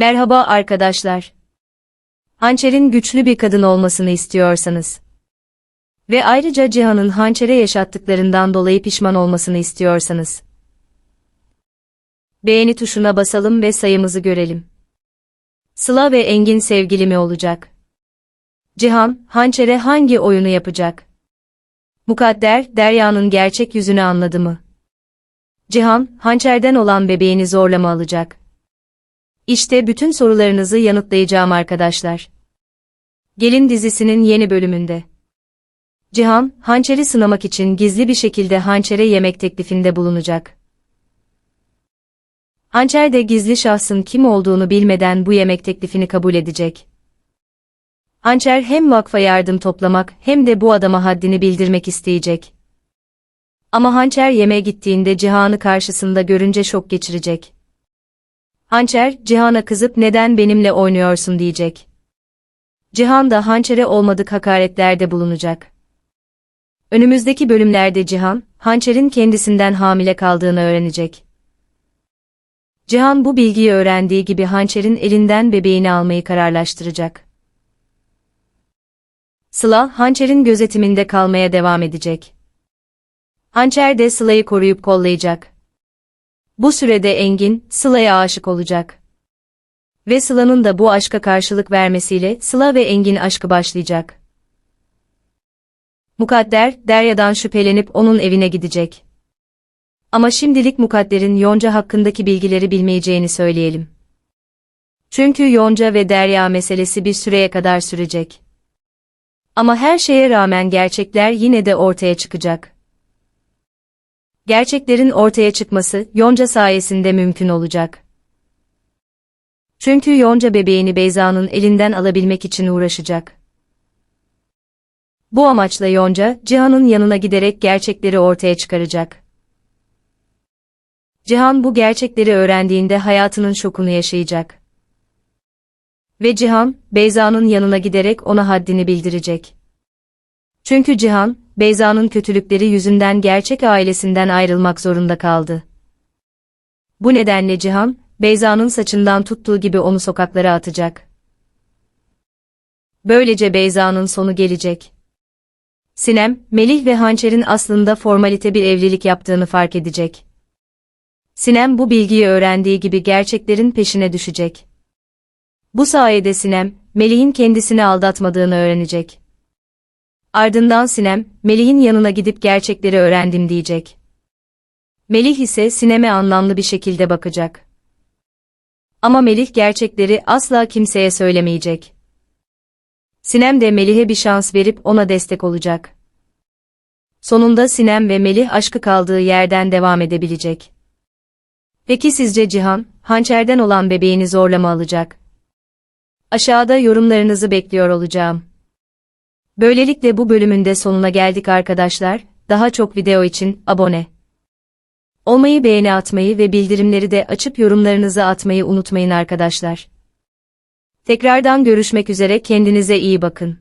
Merhaba arkadaşlar. Hançer'in güçlü bir kadın olmasını istiyorsanız ve ayrıca Cihan'ın Hançer'e yaşattıklarından dolayı pişman olmasını istiyorsanız beğeni tuşuna basalım ve sayımızı görelim. Sıla ve Engin sevgili mi olacak? Cihan, Hançer'e hangi oyunu yapacak? Mukadder, Derya'nın gerçek yüzünü anladı mı? Cihan, Hançer'den olan bebeğini zorla mı alacak? İşte bütün sorularınızı yanıtlayacağım arkadaşlar. Gelin dizisinin yeni bölümünde. Cihan, hançeri sınamak için gizli bir şekilde hançere yemek teklifinde bulunacak. Hançer de gizli şahsın kim olduğunu bilmeden bu yemek teklifini kabul edecek. Hançer hem vakfa yardım toplamak hem de bu adama haddini bildirmek isteyecek. Ama Hançer yemeğe gittiğinde Cihan'ı karşısında görünce şok geçirecek. Hançer, Cihan'a kızıp neden benimle oynuyorsun diyecek. Cihan da Hançer'e olmadık hakaretlerde bulunacak. Önümüzdeki bölümlerde Cihan, Hançer'in kendisinden hamile kaldığını öğrenecek. Cihan bu bilgiyi öğrendiği gibi Hançer'in elinden bebeğini almayı kararlaştıracak. Sıla, Hançer'in gözetiminde kalmaya devam edecek. Hançer de Sıla'yı koruyup kollayacak. Bu sürede Engin, Sıla'ya aşık olacak. Ve Sıla'nın da bu aşka karşılık vermesiyle Sıla ve Engin aşkı başlayacak. Mukadder, Derya'dan şüphelenip onun evine gidecek. Ama şimdilik Mukadder'in Yonca hakkındaki bilgileri bilmeyeceğini söyleyelim. Çünkü Yonca ve Derya meselesi bir süreye kadar sürecek. Ama her şeye rağmen gerçekler yine de ortaya çıkacak. Gerçeklerin ortaya çıkması Yonca sayesinde mümkün olacak. Çünkü Yonca bebeğini Beyza'nın elinden alabilmek için uğraşacak. Bu amaçla Yonca, Cihan'ın yanına giderek gerçekleri ortaya çıkaracak. Cihan bu gerçekleri öğrendiğinde hayatının şokunu yaşayacak. Ve Cihan, Beyza'nın yanına giderek ona haddini bildirecek. Çünkü Cihan, Beyza'nın kötülükleri yüzünden gerçek ailesinden ayrılmak zorunda kaldı. Bu nedenle Cihan, Beyza'nın saçından tuttuğu gibi onu sokaklara atacak. Böylece Beyza'nın sonu gelecek. Sinem, Melih ve Hançer'in aslında formalite bir evlilik yaptığını fark edecek. Sinem bu bilgiyi öğrendiği gibi gerçeklerin peşine düşecek. Bu sayede Sinem, Melih'in kendisini aldatmadığını öğrenecek. Ardından Sinem, Melih'in yanına gidip gerçekleri öğrendim diyecek. Melih ise Sinem'e anlamlı bir şekilde bakacak. Ama Melih gerçekleri asla kimseye söylemeyecek. Sinem de Melih'e bir şans verip ona destek olacak. Sonunda Sinem ve Melih aşkı kaldığı yerden devam edebilecek. Peki sizce Cihan, hançerden olan bebeğini zorla mı alacak? Aşağıda yorumlarınızı bekliyor olacağım. Böylelikle bu bölümün de sonuna geldik arkadaşlar. Daha çok video için abone olmayı, beğeni atmayı ve bildirimleri de açıp yorumlarınızı atmayı unutmayın arkadaşlar. Tekrardan görüşmek üzere kendinize iyi bakın.